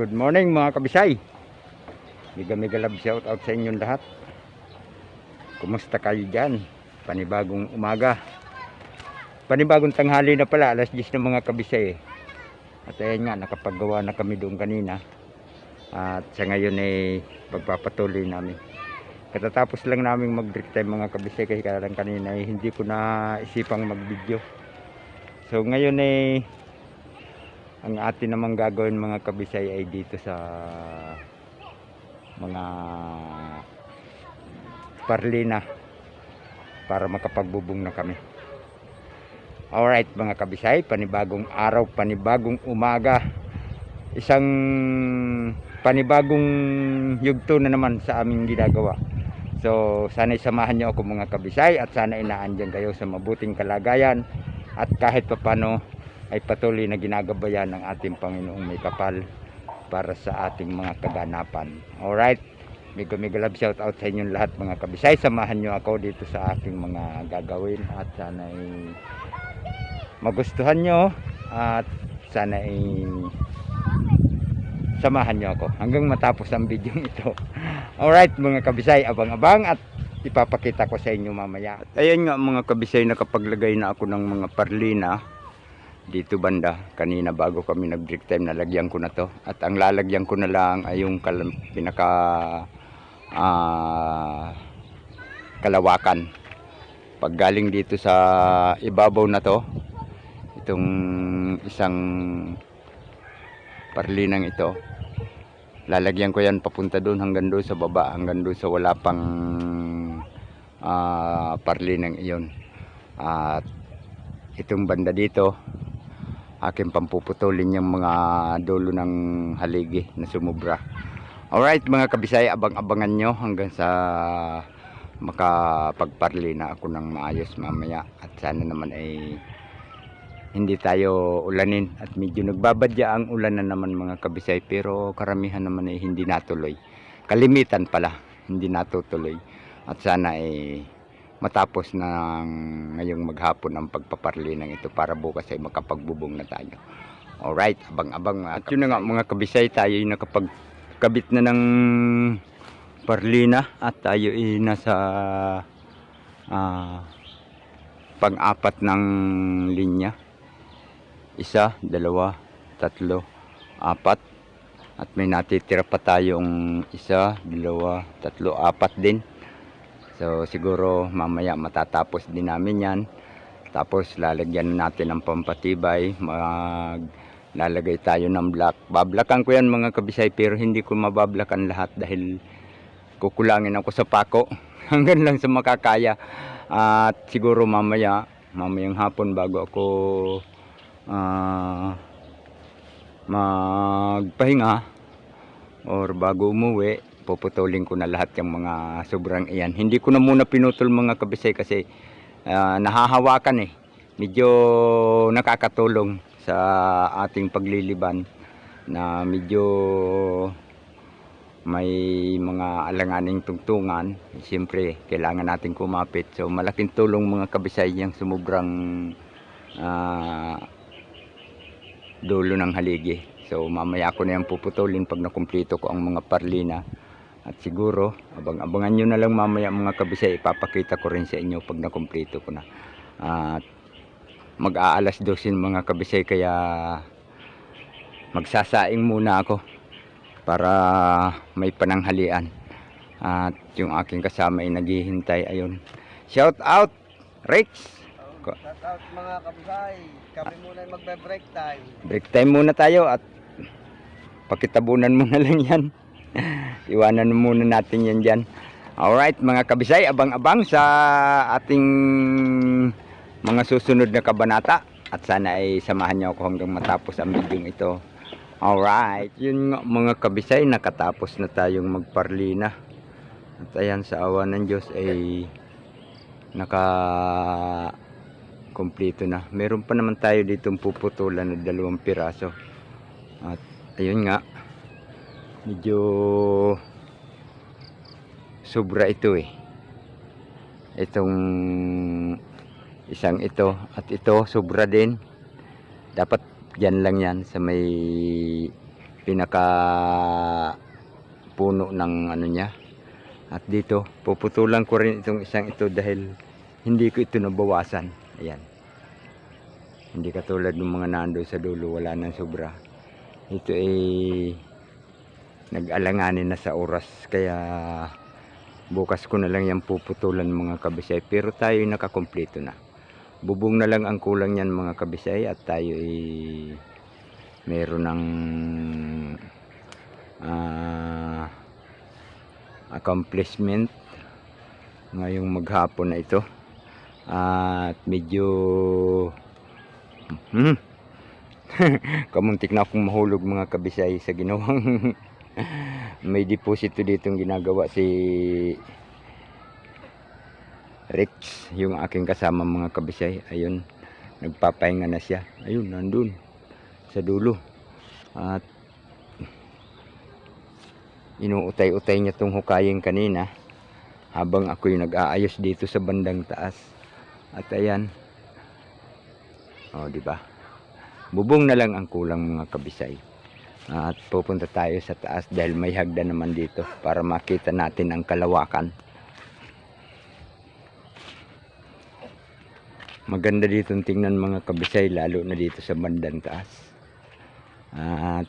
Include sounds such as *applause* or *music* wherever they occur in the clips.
Good morning mga kabisay. Mega mega love shout out sa inyong lahat. Kumusta kayo dyan? Panibagong umaga. Panibagong tanghali na pala, alas 10 na mga kabisay. At ayan nga, nakapagawa na kami doon kanina. At sa ngayon ay pagpapatuloy namin. Katatapos lang namin mag-break time mga kabisay kasi kaya kanina ay hindi ko na isipang mag-video. So ngayon ay ang atin namang gagawin mga kabisay ay dito sa mga parlina para makapagbubong na kami. Alright mga kabisay, panibagong araw, panibagong umaga. Isang panibagong yugto na naman sa aming ginagawa. So sana samahan niyo ako mga kabisay at sana inaandyan kayo sa mabuting kalagayan at kahit papano ay patuloy na ginagabayan ng ating Panginoong may kapal para sa ating mga kaganapan. Alright, mega mega love shout out sa inyong lahat mga kabisay. Samahan nyo ako dito sa aking mga gagawin at sana ay magustuhan nyo at sana ay samahan nyo ako hanggang matapos ang video *laughs* ito. Alright mga kabisay, abang-abang at ipapakita ko sa inyo mamaya. At ayan nga mga kabisay, nakapaglagay na ako ng mga parlina dito banda. Kanina bago kami nag break time, nalagyan ko na to. At ang lalagyan ko na lang ay yung kal- pinaka ah, kalawakan. Pag galing dito sa ibabaw na to, itong isang parlinang ito, lalagyan ko yan papunta doon hanggang doon sa baba hanggang doon sa wala pang ah, parlinang iyon at itong banda dito akin pampuputulin yung mga dulo ng haligi na sumubra. Alright mga kabisay abang-abangan nyo hanggang sa makapagparli na ako ng maayos mamaya. At sana naman ay hindi tayo ulanin at medyo nagbabadya ang ulan na naman mga kabisay. Pero karamihan naman ay hindi natuloy. Kalimitan pala hindi natutuloy. At sana ay matapos na ngayong maghapon ang pagpaparli ng ito para bukas ay makapagbubong na tayo alright abang-abang at yun na nga mga kabisay tayo ay nakapagkabit na ng parlina at tayo ay nasa ah, pang-apat ng linya isa, dalawa, tatlo, apat. At may natitira pa tayong isa, dalawa, tatlo, apat din. So siguro mamaya matatapos din namin yan. Tapos lalagyan natin ng pampatibay. Mag lalagay tayo ng black. Bablakan ko yan mga kabisay pero hindi ko mabablakan lahat dahil kukulangin ako sa pako. *laughs* Hanggang lang sa makakaya. At siguro mamaya, mamayang hapon bago ako ah magpahinga or bago umuwi puputulin ko na lahat yung mga sobrang iyan hindi ko na muna pinutol mga kabisay kasi ah, nahahawakan eh medyo nakakatulong sa ating pagliliban na medyo may mga alanganing tungtungan siyempre kailangan natin kumapit so malaking tulong mga kabisay yung sumubrang ah, dulo ng haligi. So mamaya ko na yan puputulin pag nakumpleto ko ang mga parlina. At siguro, abang-abangan nyo na lang mamaya mga kabisay, ipapakita ko rin sa inyo pag nakumpleto ko na. At mag-aalas 12 mga kabisay kaya magsasaing muna ako para may pananghalian. At yung aking kasama ay naghihintay. Ayun. Shout out, Rex! Shout out mga kabisay. Kami muna yung magbe-break time. Break time muna tayo at pakitabunan muna *laughs* lang yan. Iwanan muna natin yan dyan. Alright mga kabisay, abang-abang sa ating mga susunod na kabanata. At sana ay samahan niyo ako hanggang matapos ang video ito. Alright, yun nga mga kabisay, nakatapos na tayong magparlina. At ayan sa awa ng Diyos ay naka kompleto na. Meron pa naman tayo ditong puputulan na dalawang piraso. At ayun nga, medyo sobra ito eh. Itong isang ito at ito sobra din. Dapat yan lang yan sa may pinaka puno ng ano niya. At dito, puputulan ko rin itong isang ito dahil hindi ko ito nabawasan. Ayan. Hindi katulad ng mga nando sa dulo, wala nang sobra. Ito ay nag-alanganin na sa oras kaya bukas ko na lang yan puputulan mga kabisay. Pero tayo ay nakakompleto na. Bubong na lang ang kulang yan mga kabisay at tayo ay meron ng ah, accomplishment ngayong maghapon na ito. At medyo hmm, *laughs* kamuntik na akong mahulog mga kabisay sa ginawang may deposito ditong ginagawa si Rex yung aking kasama mga kabisay. Ayun nagpapahinga na siya. Ayun nandun sa dulo. At inuutay-utay niya tong hukayin kanina habang ako'y nag-aayos dito sa bandang taas. At ayan oh di ba? Bubong na lang ang kulang mga kabisay at pupunta tayo sa taas dahil may hagdan naman dito para makita natin ang kalawakan. Maganda dito tingnan mga kabisay lalo na dito sa bandang taas. At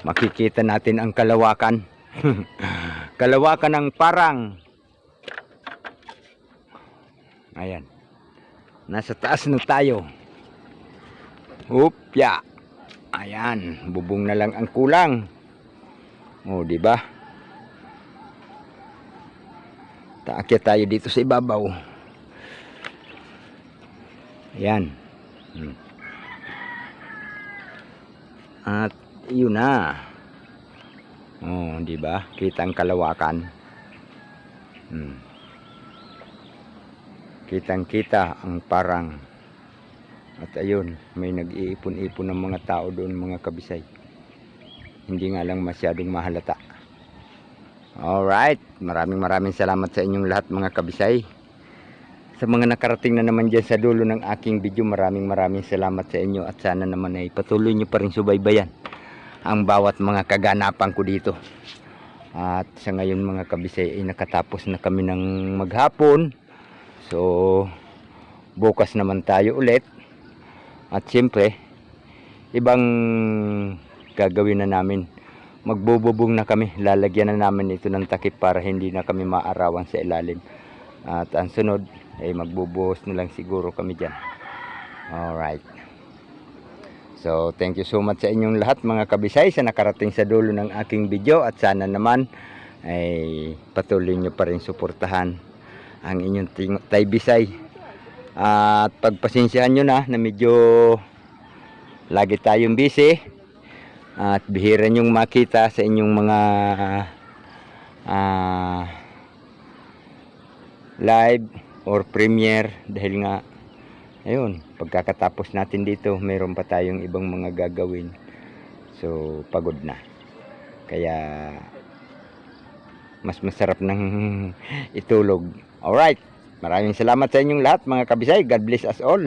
makikita natin ang kalawakan. *laughs* Kalawakan ng parang. Ayan. Nasa taas na tayo. Upya Ayan, bubong na lang ang kulang. Oh, di ba? Taakyat tayo dito sa ibabaw. Ayan. Hmm. At yun na. Oh, di ba? Kita ang kalawakan. Hmm. Kitang-kita ang parang at ayun, may nag-iipon-ipon ng mga tao doon mga kabisay. Hindi nga lang masyadong mahalata. Alright, maraming maraming salamat sa inyong lahat mga kabisay. Sa mga nakarating na naman dyan sa dulo ng aking video, maraming maraming salamat sa inyo at sana naman ay patuloy nyo pa rin subaybayan ang bawat mga kaganapan ko dito. At sa ngayon mga kabisay ay nakatapos na kami ng maghapon. So, bukas naman tayo ulit. At siyempre, ibang gagawin na namin. Magbububong na kami. Lalagyan na namin ito ng takip para hindi na kami maarawan sa ilalim. At ang sunod, ay magbubuhos na lang siguro kami dyan. Alright. So, thank you so much sa inyong lahat mga kabisay sa nakarating sa dulo ng aking video at sana naman ay patuloy nyo pa rin suportahan ang inyong ting- Tay Bisay at pagpasensyahan nyo na na medyo lagi tayong busy. At bihira nyong makita sa inyong mga ah, live or premiere. Dahil nga ayun pagkakatapos natin dito mayroon pa tayong ibang mga gagawin. So pagod na. Kaya mas masarap ng *laughs* itulog. Alright Maraming salamat sa inyong lahat mga kabisay. God bless us all.